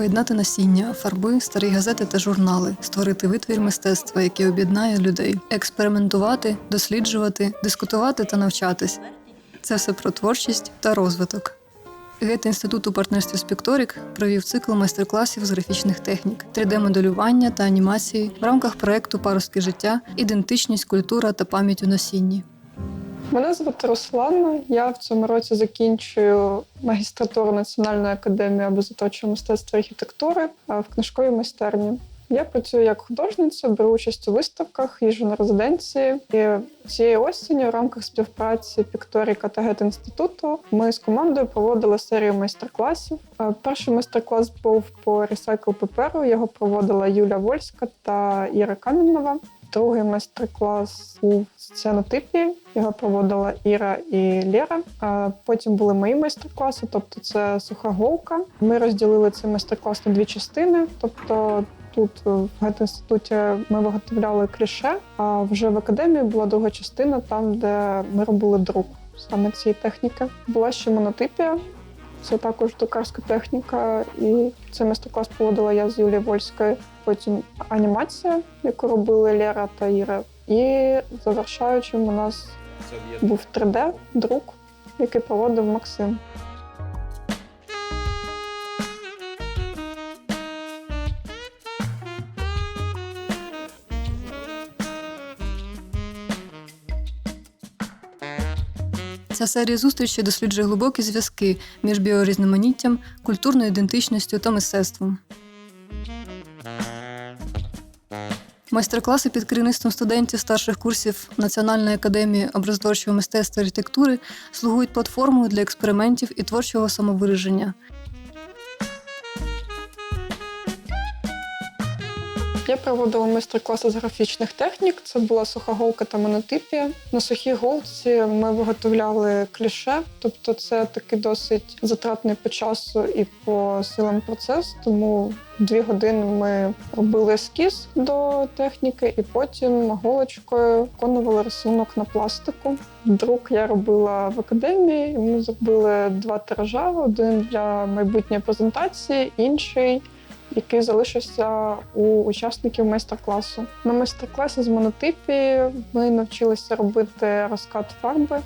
Поєднати насіння, фарби, старі газети та журнали, створити витвір мистецтва, який об'єднає людей, експериментувати, досліджувати, дискутувати та навчатись. Це все про творчість та розвиток. Гет інститут у партнерстві з Пікторік провів цикл майстер-класів з графічних технік, 3D-моделювання та анімації в рамках проекту Паростки життя, ідентичність, культура та пам'ять у носінні. Мене звати Руслана. Я в цьому році закінчую магістратуру Національної академії образотворчого мистецтва архітектури в книжковій майстерні. Я працюю як художниця, беру участь у виставках, їжджу на резиденції. І цієї осені в рамках співпраці Пікторіка та Гет-інституту ми з командою проводили серію майстер-класів. Перший майстер-клас був по ресайкл паперу. Його проводила Юля Вольська та Іра Каміннова. Другий майстер-клас був з ціанотипії. Його проводила Іра і Лєра. А потім були мої майстер-класи, тобто це суха голка. Ми розділили цей майстер-клас на дві частини. Тобто тут в гет-інституті ми виготовляли кліше, а вже в академії була друга частина, там де ми робили друк саме цієї техніки. Була ще монотипія. Це також токарська техніка, і цей майстер-клас проводила я з Юлією Вольською. Потім анімація, яку робили Лера та Іра. І завершаючим у нас був 3D-друк, який проводив Максим. Ця серія зустрічей досліджує глибокі зв'язки між біорізноманіттям, культурною ідентичністю та мистецтвом. Майстер-класи під керівництвом студентів старших курсів Національної академії образотворчого мистецтва і архітектури слугують платформою для експериментів і творчого самовираження. Я проводила майстер-класи з графічних технік. Це була суха голка та монотипія. На сухій голці ми виготовляли кліше, тобто це такий досить затратний по часу і по силам процес. Тому дві години ми робили ескіз до техніки, і потім голочкою виконували рисунок на пластику. Друк я робила в академії. Ми зробили два тиража: один для майбутньої презентації, інший який залишився у учасників майстер-класу. На майстер-класі з монотипії ми навчилися робити розкат фарби.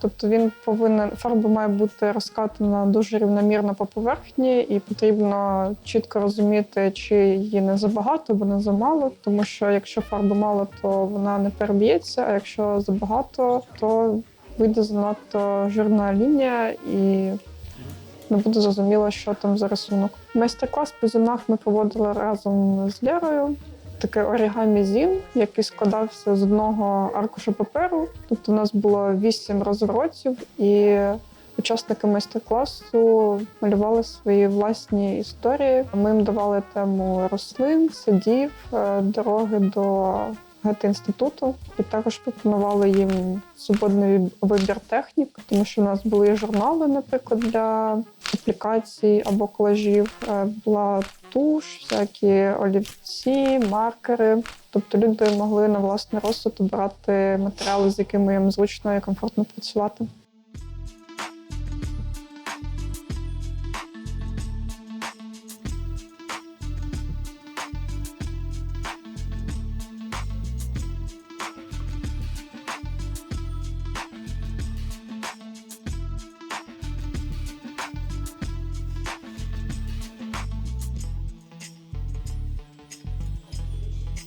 Тобто він повинен фарба має бути розкатана дуже рівномірно по поверхні, і потрібно чітко розуміти, чи її не забагато або не замало. Тому що якщо фарби мало, то вона не переб'ється. А якщо забагато, то вийде занадто жирна лінія і не буде зрозуміло, що там за рисунок. Майстер-клас по зінах ми проводили разом з Лерою. Такий орігамі зін, який складався з одного аркуша паперу. Тобто у нас було вісім розворотів, і учасники майстер-класу малювали свої власні історії. Ми їм давали тему рослин, садів, е, дороги до гет-інституту. І також пропонували їм свободний вибір технік, тому що в нас були журнали, наприклад, для аплікацій або колажів. Е, Була туш, всякі олівці, маркери. Тобто люди могли на власний розсуд обирати матеріали, з якими їм зручно і комфортно працювати.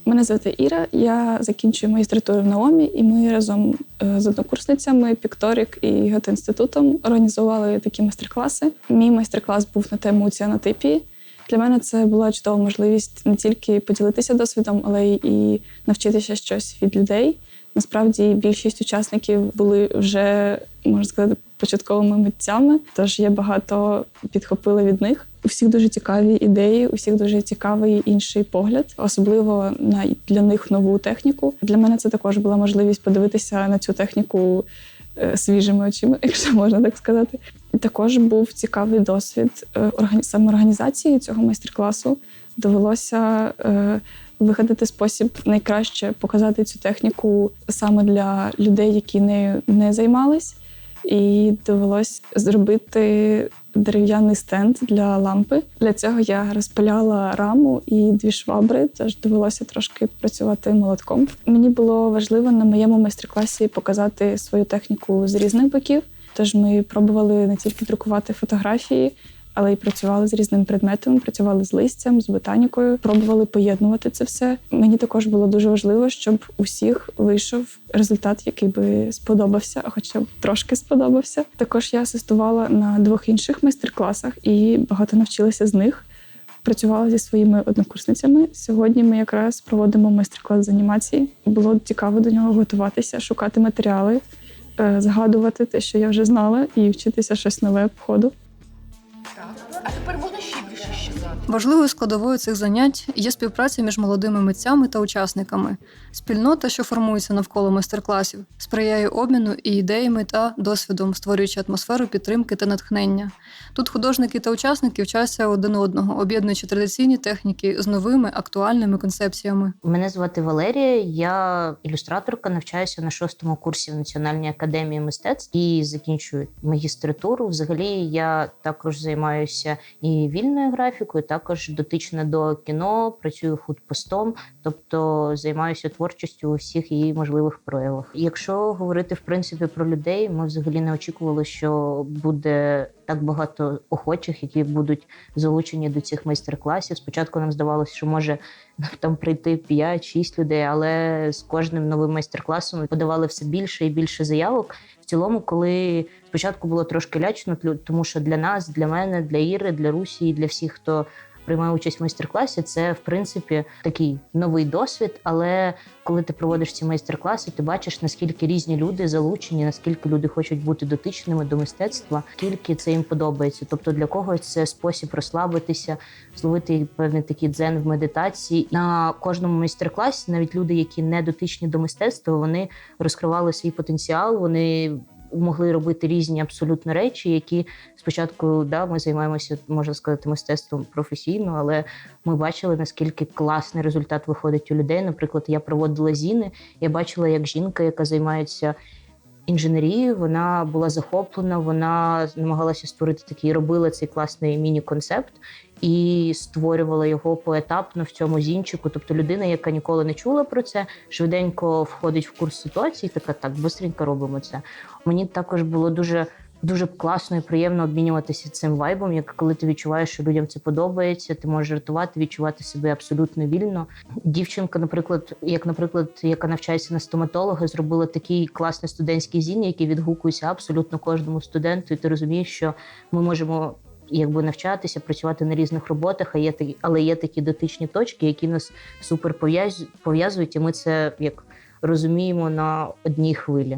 Мене звати Іра, я закінчую магістратуру в Наомі, і ми разом е, з однокурсницями Пікторік і Гет-інститутом організували такі майстер-класи. Мій майстер-клас був на тему ціанотипії. Для мене це була чудова можливість не тільки поділитися досвідом, але й навчитися щось від людей. Насправді більшість учасників були вже можна сказати початковими митцями, тож я багато підхопила від них. У всіх дуже цікаві ідеї, у всіх дуже цікавий інший погляд, особливо на для них нову техніку. Для мене це також була можливість подивитися на цю техніку е, свіжими очима, якщо можна так сказати. Також був цікавий досвід е, самоорганізації цього майстер-класу. Довелося е, вигадати спосіб найкраще показати цю техніку саме для людей, які нею не займались. І довелось зробити дерев'яний стенд для лампи. Для цього я розпиляла раму і дві швабри, тож довелося трошки працювати молотком. Мені було важливо на моєму майстер-класі показати свою техніку з різних боків. Тож ми пробували не тільки друкувати фотографії, але й працювали з різними предметами, працювали з листям, з ботанікою, пробували поєднувати це все. Мені також було дуже важливо, щоб усіх вийшов результат, який би сподобався, хоча б трошки сподобався. Також я асистувала на двох інших майстер-класах і багато навчилася з них. Працювала зі своїми однокурсницями. Сьогодні ми якраз проводимо майстер-клас з анімації. Було цікаво до нього готуватися, шукати матеріали, е, згадувати те, що я вже знала, і вчитися щось нове по ходу. А тепер щезати. Важливою складовою цих занять є співпраця між молодими митцями та учасниками. Спільнота, що формується навколо майстер-класів, сприяє обміну і ідеями та досвідом, створюючи атмосферу підтримки та натхнення. Тут художники та учасники вчаться один одного, об'єднуючи традиційні техніки з новими актуальними концепціями. Мене звати Валерія, я ілюстраторка, навчаюся на шостому курсі в Національній академії мистецтв і закінчую магістратуру. Взагалі я також займаюся і вільною графікою, також дотична до кіно, працюю худпостом, тобто займаюся творчістю у всіх її можливих проявах. Якщо говорити в принципі про людей, ми взагалі не очікували, що буде так багато охочих, які будуть залучені до цих майстер-класів. Спочатку нам здавалося, що може там прийти 5-6 людей, але з кожним новим майстер-класом подавали все більше і більше заявок. В цілому, коли спочатку було трошки лячно, тому що для нас, для мене, для Іри, для Русі, і для всіх, хто приймає участь в майстер-класі, це в принципі такий новий досвід. Але коли ти проводиш ці майстер-класи, ти бачиш наскільки різні люди залучені, наскільки люди хочуть бути дотичними до мистецтва, скільки це їм подобається. Тобто для когось це спосіб розслабитися, зловити певний такий дзен в медитації. На кожному майстер-класі навіть люди, які не дотичні до мистецтва, вони розкривали свій потенціал. Вони могли робити різні абсолютно речі, які спочатку да, ми займаємося, можна сказати, мистецтвом професійно, але ми бачили наскільки класний результат виходить у людей. Наприклад, я проводила зіни, я бачила, як жінка, яка займається. Інженерією вона була захоплена, вона намагалася створити такий, робила цей класний міні-концепт і створювала його поетапно в цьому зінчику. Тобто людина, яка ніколи не чула про це, швиденько входить в курс ситуації, така так, бистренько робимо це. Мені також було дуже. Дуже класно і приємно обмінюватися цим вайбом, як коли ти відчуваєш, що людям це подобається, ти можеш жартувати, відчувати себе абсолютно вільно. Дівчинка, наприклад, як, наприклад, яка навчається на стоматолога, зробила такий класний студентський зін, який відгукується абсолютно кожному студенту. І ти розумієш, що ми можемо якби навчатися, працювати на різних роботах, а є такі, але є такі дотичні точки, які нас супер пов'яз- пов'язують, і ми це як розуміємо на одній хвилі.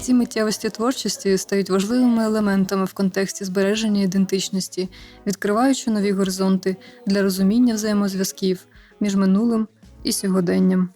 Ці миттєвості творчості стають важливими елементами в контексті збереження ідентичності, відкриваючи нові горизонти для розуміння взаємозв'язків між минулим і сьогоденням.